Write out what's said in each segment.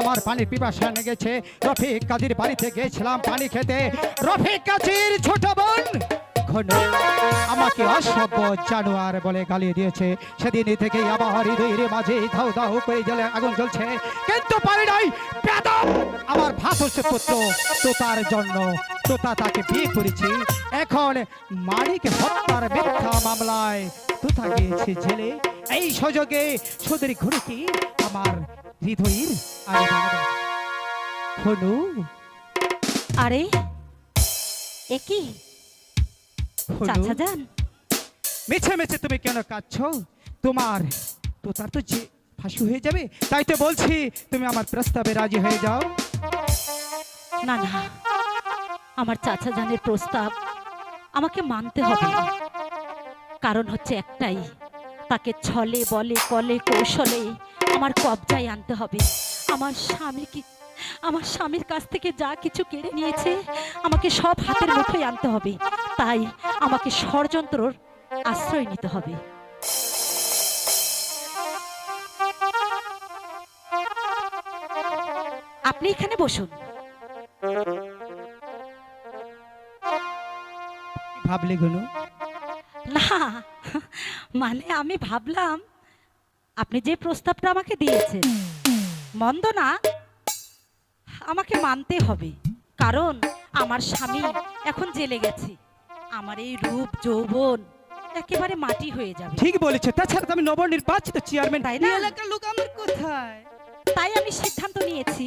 আমার পানির পিপাসা লেগেছে। রফিক কাজীর বাড়িতে গেছিলাম পানি খেতে। রফিক কাজীর ছোট বোন আমাকে অসভ্য জানোয়ার বলে গালি দিয়েছে। সেদিন থেকে আমার হৃদয়ের মাঝে ধাউ ধাউ করে জলে আগুন জ্বলছে। কিন্তু পারি নাই আমার ভাসুর পুত্র, তোতার জন্য তোতা তাকে বিয়ে করেছি। এখন মানিক হত্যার মিথ্যা মামলায় তোতা গিয়েছে জেলে। এই সুযোগে সুদের ঘুরুকি আমার হৃদয়ের আরে। হনু। আরে এ কি? হনু। চাচা যান। মিছে মিছে তুমি কেন কাঁদছ? তোমার তো তার তো যে ফাঁসি হয়ে যাবে তাই তো বলছি তুমি আমার প্রস্তাবে রাজি হয়ে যাও। না না। আমার চাচা জানের প্রস্তাব আমাকে মানতে হবে কারণ হচ্ছে একটাই তাকে ছলে বলে কলে কৌশলে আমার কবজায় আনতে হবে। আমার স্বামীর কি আমার স্বামীর কাছ থেকে যা কিছু কেড়ে নিয়েছে আমাকে সব হাতের মুঠোয় আনতে হবে। তাই আমাকে ষড়যন্ত্রর আশ্রয় নিতে হবে। আপনি এখানে বসুন। ভাবলে গুনু? না মানে আমি ভাবলাম আপনি যে প্রস্তাবটা আমাকে দিয়েছেন মন্দ না আমাকে মানতে হবে। কারণ আমার স্বামী এখন জেলে গেছে। আমার এই রূপ যৌবন একেবারে মাটি হয়ে যাবে। ঠিক বলেছে। তাছাড়া তো আমি নবনির্বাচিত চেয়ারম্যান তাই না? এলাকার লোক আমার কোথায়? তাই আমি সিদ্ধান্ত নিয়েছি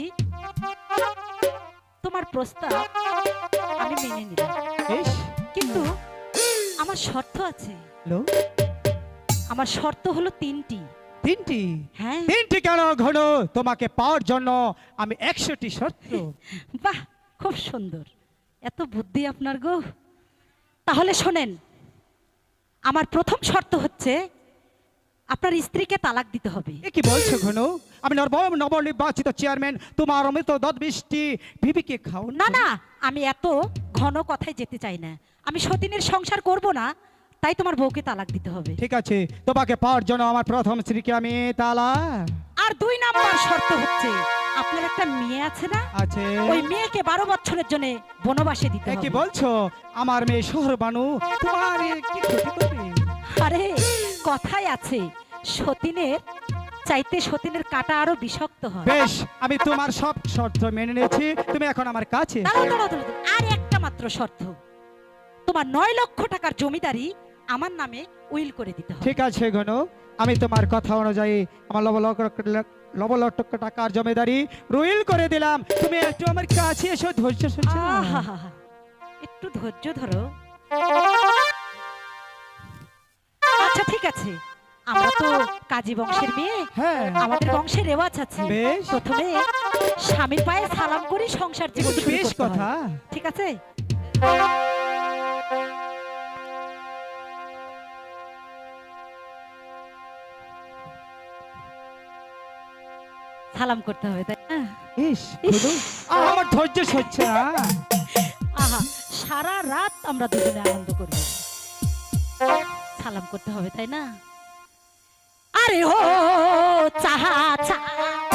তোমার প্রস্তাব আমি মেনে নিলাম বেশ। কিন্তু আমার শর্ত আছে। লো। আমার শর্ত হলো তিনটি। তিনটি। হ্যাঁ। তিনটি কেন ঘন তোমাকে পাওয়ার জন্য আমি একশোটি শর্ত বাহ খুব সুন্দর। এত বুদ্ধি আপনার গো। তাহলে শোনেন আমার প্রথম শর্ত হচ্ছে আপনার স্ত্রীকে তালাক দিতে হবে। এ কি বলছো ঘন? আমি নব নবনির্বাচিত চেয়ারম্যান তোমার অমৃত দত বৃষ্টি বিবিকে খাও না না আমি এত ঘন কথায় যেতে চাই না। আমি সতীনের সংসার করব না তাই তোমার বউকে তালাক দিতে হবে। ঠিক আছে তোমাকে পাওয়ার জন্য আমার প্রথম স্ত্রীকে আমি তালা আর দুই নাম্বার শর্ত হচ্ছে আপনার একটা মেয়ে আছে না? আছে। ওই মেয়েকে বারো বছরের জন্য বনবাসে দিতে কি বলছো? আমার মেয়ে শহর বানু তোমার কি ক্ষতি করবে? আরে কথাই আছে সতীনের চাইতে সতীনের কাটা আরও বিষাক্ত হয়। বেশ আমি তোমার সব শর্ত মেনে নিয়েছি তুমি এখন আমার কাছে। আর একটা মাত্র শর্ত তোমার নয় লক্ষ টাকার জমিদারি আমার নামে উইল করে দিতে হবে। ঠিক আছে ঘন আমি তোমার কথা অনুযায়ী আমার লব লব লক্ষ টাকার জমিদারি রুইল করে দিলাম। তুমি একটু আমার কাছে এসো ধৈর্য। একটু ধৈর্য ধরো। আচ্ছা ঠিক আছে। আমরা তো কাজী বংশের মেয়ে। হ্যাঁ। আমাদের বংশের রেওয়াজ আছে। বেশ। প্রথমে স্বামীর পায়ে সালাম করে সংসার জীবন বেশ। কথা। ঠিক আছে? সালাম করতে হবে তাই না? ইস আমার ধৈর্য সহ্য আহা। সারা রাত আমরা দুজনে আনন্দ করব। সালাম করতে হবে তাই না? আরে ও চাহা চাহা চাহা,